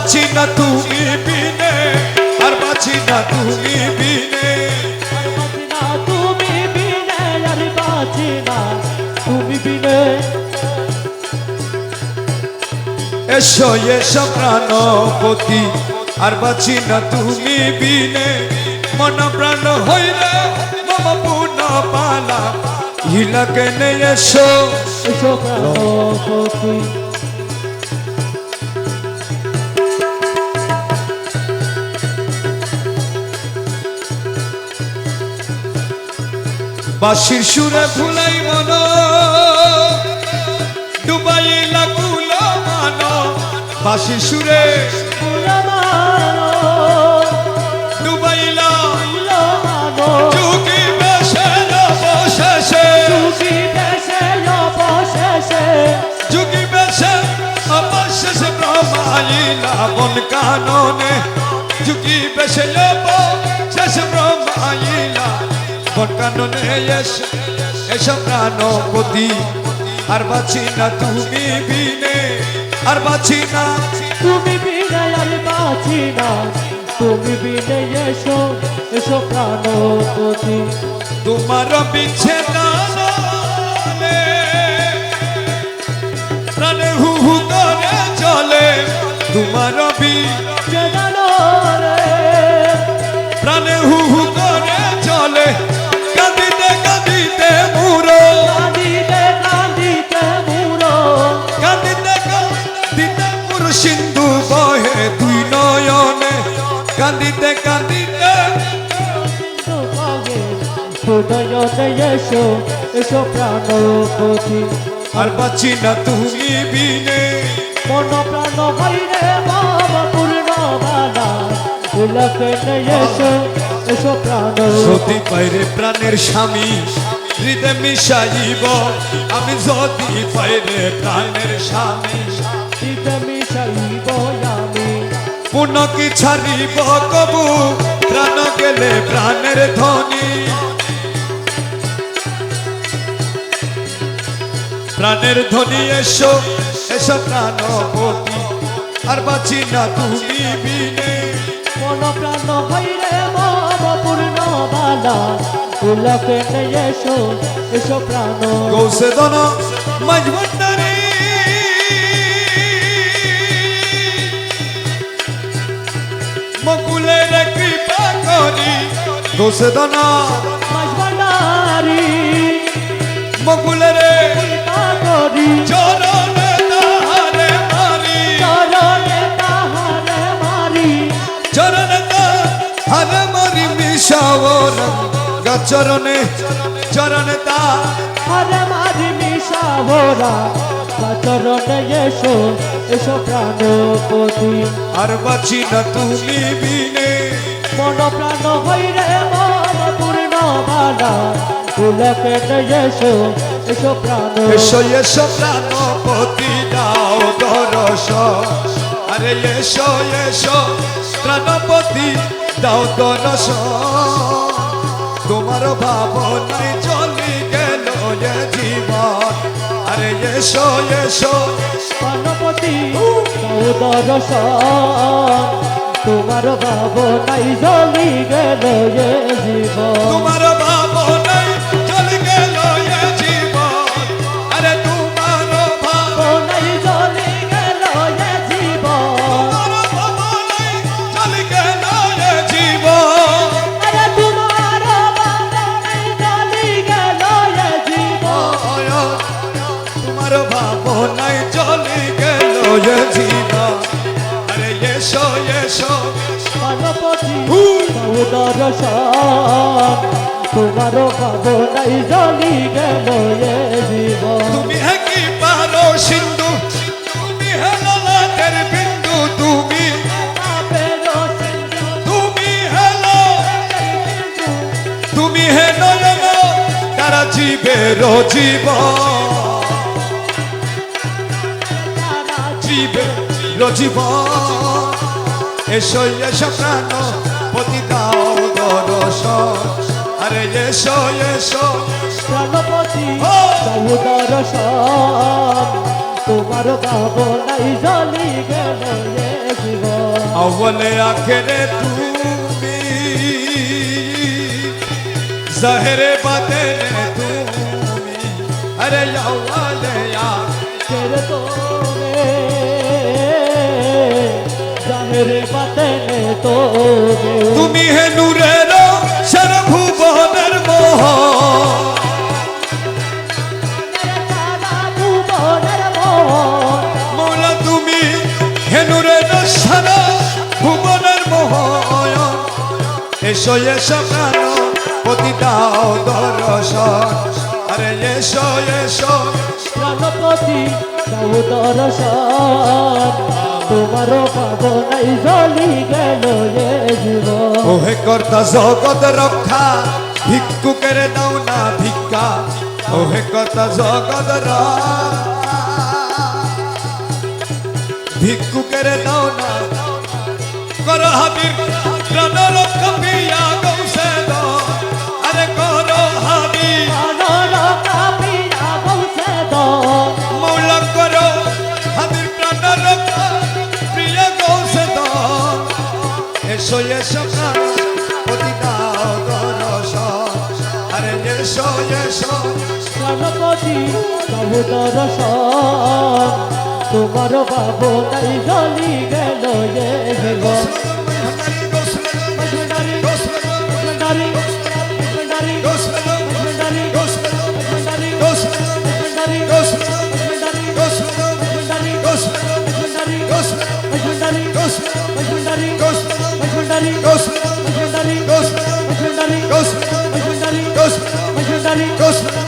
বাঁচি না তুমি বিনে আর বাঁচি না তুমি বিনে। আর বাঁচি না তুমি বিনে আর বাঁচি না তুমি বিনে। এসো এসো প্রাণপতি আর বাঁচি না তুমি বিনে। মন প্রাণ হইলে মম পুন পালা হিলাকে নে এসো। এসো প্রাণপতি। বাসির সুরে ভুলাই মন। ডুবাই লাগুল মান। বাসির সুরে ডুবাইলা ফুলমানো যুগি বেশে বেশে অবশেষে ব্রহ্মাইলা বন কাননে যুগি বেশে অবশেষে ব্রহ্মাইলা বন কাননে এসে এসব প্রাণপতি আর বাঁচি না তুমি বিনে আর বাঁচি না। তুমি বিনে আর বাঁচি না। তুমি বিনে এসো এসো প্রাণপতি তোমার বিচ্ছেদানে প্রাণে হু হু করে চলে। তোমার বি কাঁদিতে কাঁদিতে। এসো এসো প্রাণপতি আর বাঁচি না তুমি বিনে। মন প্রাণ বাবা পূর্ণ বালা উলকে এসো এসো প্রাণ পাইরে প্রাণের স্বামী, হৃদয় মিশাইব, আমি যদি পাইরে প্রাণের স্বামী পুনঃ কি ছাড়িব কবু প্রাণ গেলে প্রাণের ধ্বনি প্রাণের ধ্বনি এসো এসো প্রাণপতি আর বাঁচি না তুমি বিনে। মন প্রাণ বাবা পূর্ণ বালা। উলকে এসো এসো প্রাণ। গৌসে দন মজবন্ডারি গৌসে দন মকুলের। চরণে তাহারে মারি। চরণে তাহারে মারি। চরণে তাহারে মারি গচরণে চরণে তা হরে মারি মিশা ভোরা চরণে এসো এসো প্রাণপতি। আর বাঁচি না তুমি বিনে। মন প্রাণ হইরে মন পূর্ণ বালা। ফুলকে এসো এসো প্রাণ। এসো এসো প্রাণপতি দাও দরস। আরে এসো এসো প্রাণপতি দাও দরস। তোমার ভাবনায় চলি গেল জীবন। আরে এসো এসো প্রাণপতি দরস। তোমার ভাবনাই জমি গেল জীবন। তোমার দর্শন তোমার ভাবনাই জলি গেল এ জীবন তুমি কি পারো সিন্ধু, তুমি হে ললাটের বিন্দু, তুমি তুমি হেলো, তুমি হে তারা জীবের জীবন জীবের জীবন এসো এসো প্রাণ পতি দাও দর্শন আরে এসো এসো প্রাণপতি আখেরে তুমি জহরে বাতে তুমি আরে আউলে তো তোরে জাহেরে বাতেনে তুমি হে নূরের সর্বভুবনের মোহ। মৌলা তুমি হে নূরের সারা ভুবনের মোহ। এসো এসো প্রাণ পতি দাও দর্শন। আরে এসো এসো। প্রাণপতি দাও দর্শন। তোমার ভাবনাই জলি গেল ওহে কর্তা জগত রক্ষা, ভিক্ষুকের দাও না ভিক্ষা। ওহে কর্তা জগত ভিক্ষুকের দাও না কর হাবির রক্ষা দর্শন তোমার বাবু তাই জলি গেল Ghost.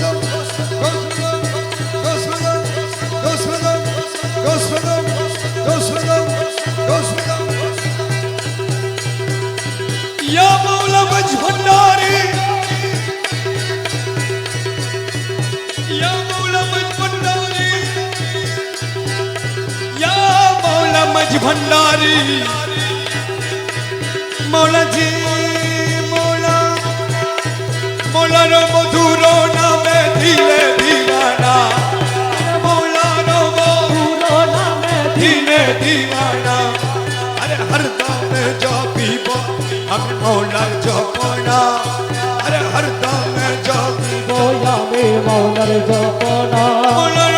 या ভণ্ডারী। মোলাজি মোলা মোলার মধুর নামে ধীরে দিওয়ানা মোলার মধুর নামে ধীরে দিওয়ানা আরে হর দাম জপিব আমি মোলার জপনা। আরে হর দাম জপিব। আমি মোলার জপনা। মোলার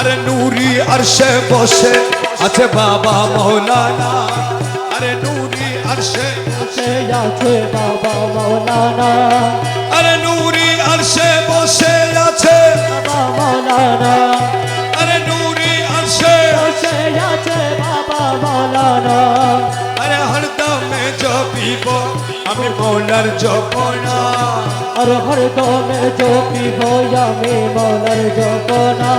আরে নূরি আরশে বসে আছে বাবা মৌলানা। আরে নূরি আরশে সে আছে বাবা মৌলানা। আরে নূরি আরশে বসে আছে বাবা মৌলানা। আরে নূরি আরশে সে আছে বাবা মৌলানা। আরে হরদমে জপিব, আমি মৌলার জপনা। আর হর দমে জপি আমি মৌলার জপনা।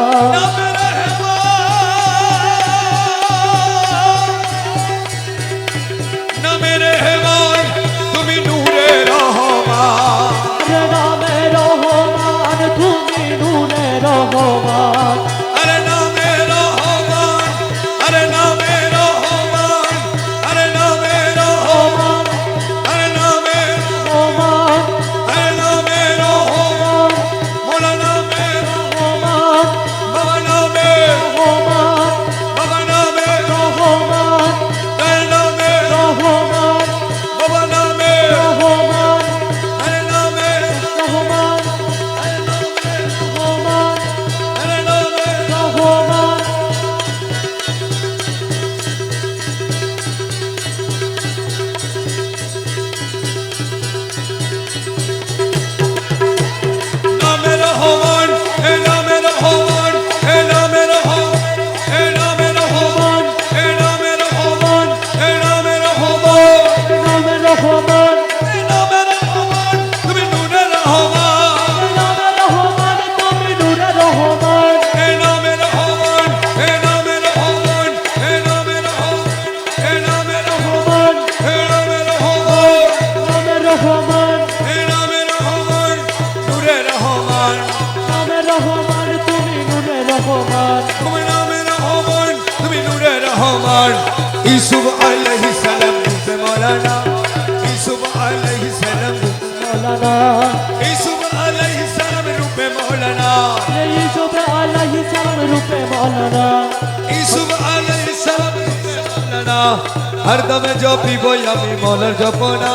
ইসুফ আলাইহিস সালাম রূপে মৌলানা ইসুফ আলাইহিস সালাম মৌলানা ইসুফ আলাইহিস সালাম রূপে মৌলানা ইউসুফ আলাইহিস সালাম রূপে মৌলানা ইসুফ আলাইহিস সালাম রূপে মৌলানা হরদমে জপিব আমি মৌলার জপনা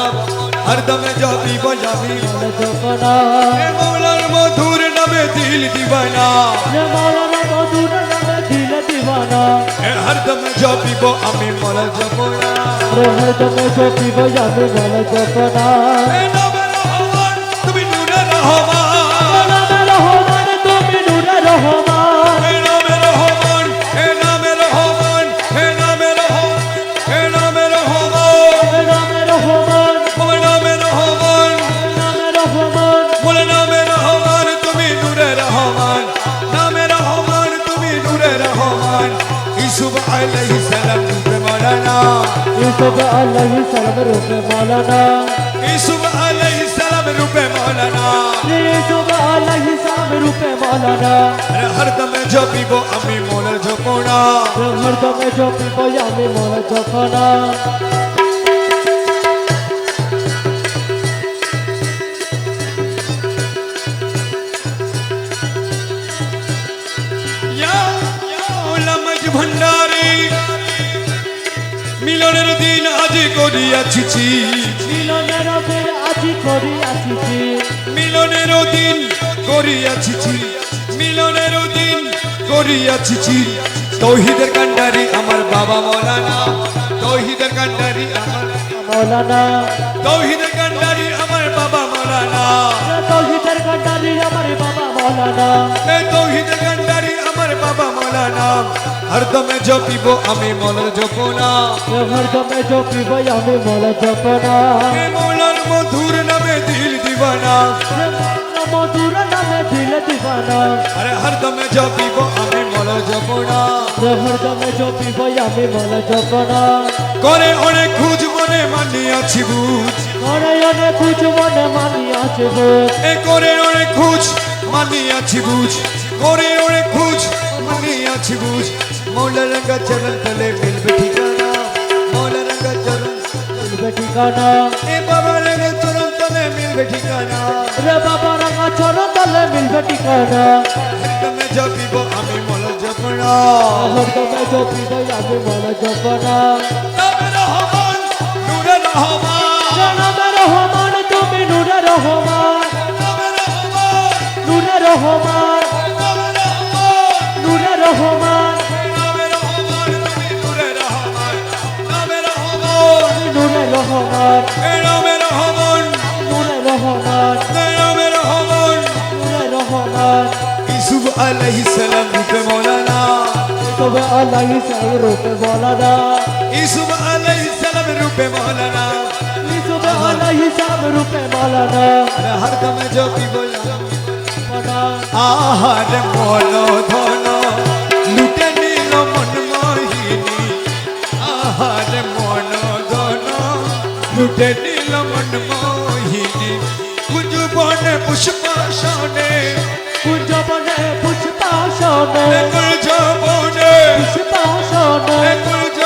হরদমে জপিব আমি জপনা এ মৌলার মধুর নামে দিল দিবানা যে মৌলানা মধুর নামে দিল দিবানা হরদমে জপিব আমি মৌলার জপনা রহর তুমি জপিব আমি বলে জপ না। তুমি নূরে রহমান ইউসুফ আলাইহিস সালাম রূপে মৌলানা ইসুফ আলাইহিস সালাম রূপে মৌলানা ইউসুফ আলাইহিস সালাম রূপে মৌলানা আরে হরদমে জপিব আমি মোলার জপনা রহর তুমি জপিব আমি বলে জপনা ইয়া ইয়া ওলামাজ ভান্ডারি মিলনের দিন আজি করিয়াছি মিলনের ফের আজি করি আসিছি মিলনের দিন করিয়াছি মিলনের দিন করিয়াছি তৌহিদের কান্ডারি আমার বাবা মৌলানা। তৌহিদের কান্ডারি আমার মৌলানা। তৌহিদের কান্ডারি আমার বাবা মৌলানা। তৌহিদের কান্ডারি আমার বাবা মৌলানা। তৌহিদের কান্ডারি আমার বাবা মৌলানা হরদমে জপিব আমি মৌলার জপনা। রহর তুমি জপিব আমি বলে জপনা। মৌলার মধুর নামে দিল দিবানা। মধুর নামে দিল দিবানা। আরে হরদমে জপিব আমি মৌলার জপনা। রহর তুমি জপিব আমি বলে জপনা। করে অনেক খুঁজ মনে মানিয়াছি বুঝ। মনে অনেক কিছু মনে মানি আছে এ করে অনেক খুঁজ মানিয়াছি বুঝ। করে অনেক খুঁজ মানিয়াছি বুঝ মৌলা রঙ্গা চরণ তলে মিলবে ঠিকানা মৌলা রঙ্গা চরণ মিলবে ঠিকানা এ বাবা রঙ্গা চরণ তলে মিলবে ঠিকানা রে বাবা রাঙা চরণ তলে মিলবে ঠিকানা হরদমে জপিব আমি মৌলা জপনা রহর তুমি জপিব আমি বলে জপনা নামে রহমান নূরে রহমান নামে রহমান তুমি নূরে রহমান রহমান রহমান। নামে রহমান নূরে রহমান। নামে রহমান নূরে রহমান। ইসুফ আলাইহিস সালাম রূপে মৌলানা। তবে রূপে বলানা ইসুফ আলাইহিস সালাম রূপে মৌলানা। তবে রূপে হর দমে জপি বলা। আহার মন ধন লুটে নিল মন মোহিনী কুঞ্জ বনে কুঞ্জবনে পুষ্পাসনে কুঞ্জ বনে পুষ্পাসনে কুঞ্জ বনে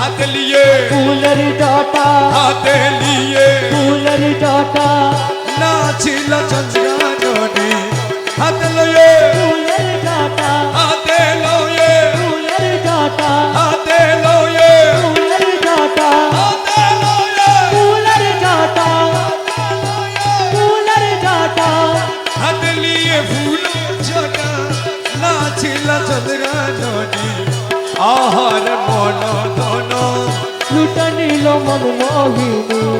হাতে লিয়ে ফুলের ডাটা হাতে লিয়ে ফুলের ডাটা নাচিল চন্দ্রা জনে হাতে লয়ে ফুলের ডাটা হাতে লয়ে ফুলের ডাটা হাতে লয়ে ফুলের ডাটা হাতে লয়ে ফুলের ডাটা ফুলের ডাটা হাতে লিয়ে ফুলের ডাটা নাচিল আহার মন নিল মন মোহিনী।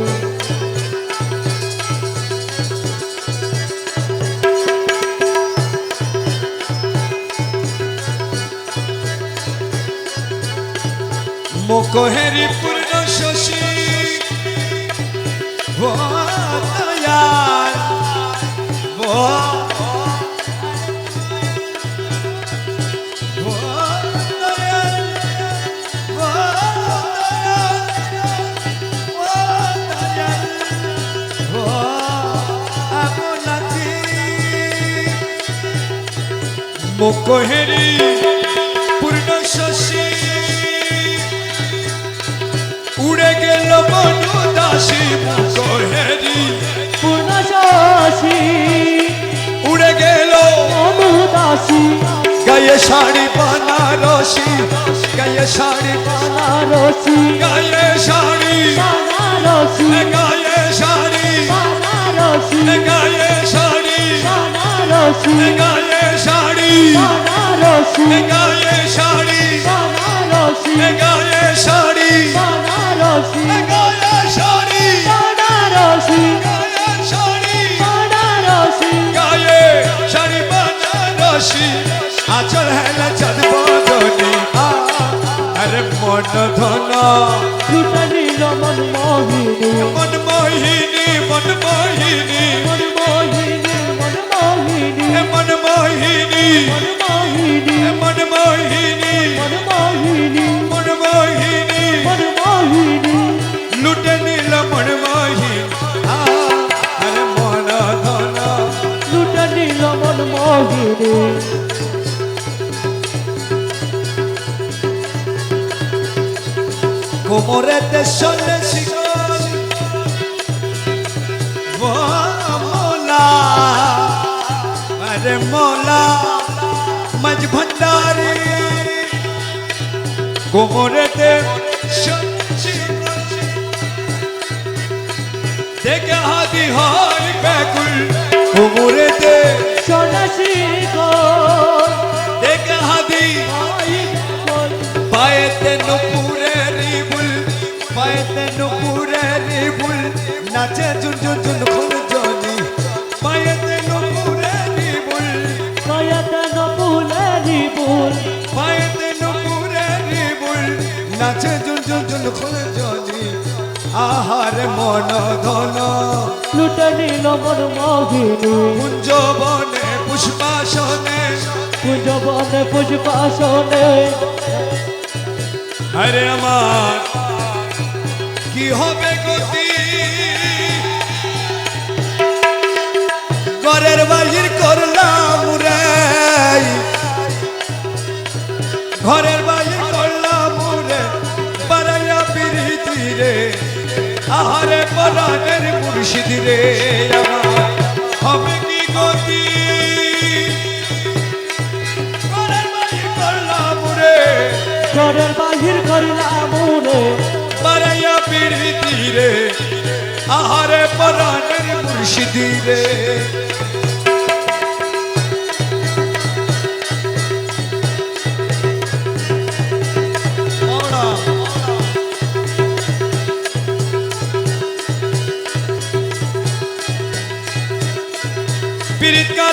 মুখহেরি পূর্ণ শশী ও দয়াল মুখহেরি পূর্ণ শশী। উড়ে গেল মনু দাসী মুখহেরি। পূর্ণ শশী। উড়ে গেল অনুদাসী গায়ে শাড়ি বানারসি গায়ে শাড়ি বানারসী। গায়ে শাড়ি। বানারসী। গায়ে শাড়ি। বানারসী। গায়ে শাড়ি। বানারসী গায়ে শাড়ি। বানারসী গায়ে শাড়ি। বানারসী গায়ে শাড়ি। বানারসী গায়ে শাড়ি। বানারসী গায়ে শাড়ি। বানারসী গায়ে শাড়ি বানারসি আচল হেলা চাঁদ বদনি আরে মন ধন। মন মোহিনী। মন মোহিনী মন মোহিনী। কোমরেতে শোনে শিকল। মোলা আরে মোলা। মজ ভণ্ডারি কোমরেতে দেখে হাতি হয় ব্যাকুল। কোমরেতে সন্ন্যাসী দেখে হাতি পায়েতে নুপুরে রিবুল, পায়েতে নুপুরে রিবুল। নাচে জুন জুন জুন খুন মন মোহিনী। কুঞ্জ বনে পুষ্পাসনে। কুঞ্জ বনে পুষ্পাসনে। আরে আমার কি হবে গতি? ঘরের বাহির করলাম রে। ঘরের রে আহারে পরাণের মুর্শিদি রে আমার হবে কি গতি? ঘরের বাহির করলাম রে ঘরের বাহির করিলাম রে পারাইয়া পিরিতি রে আহারে পরাণের মুর্শিদি রে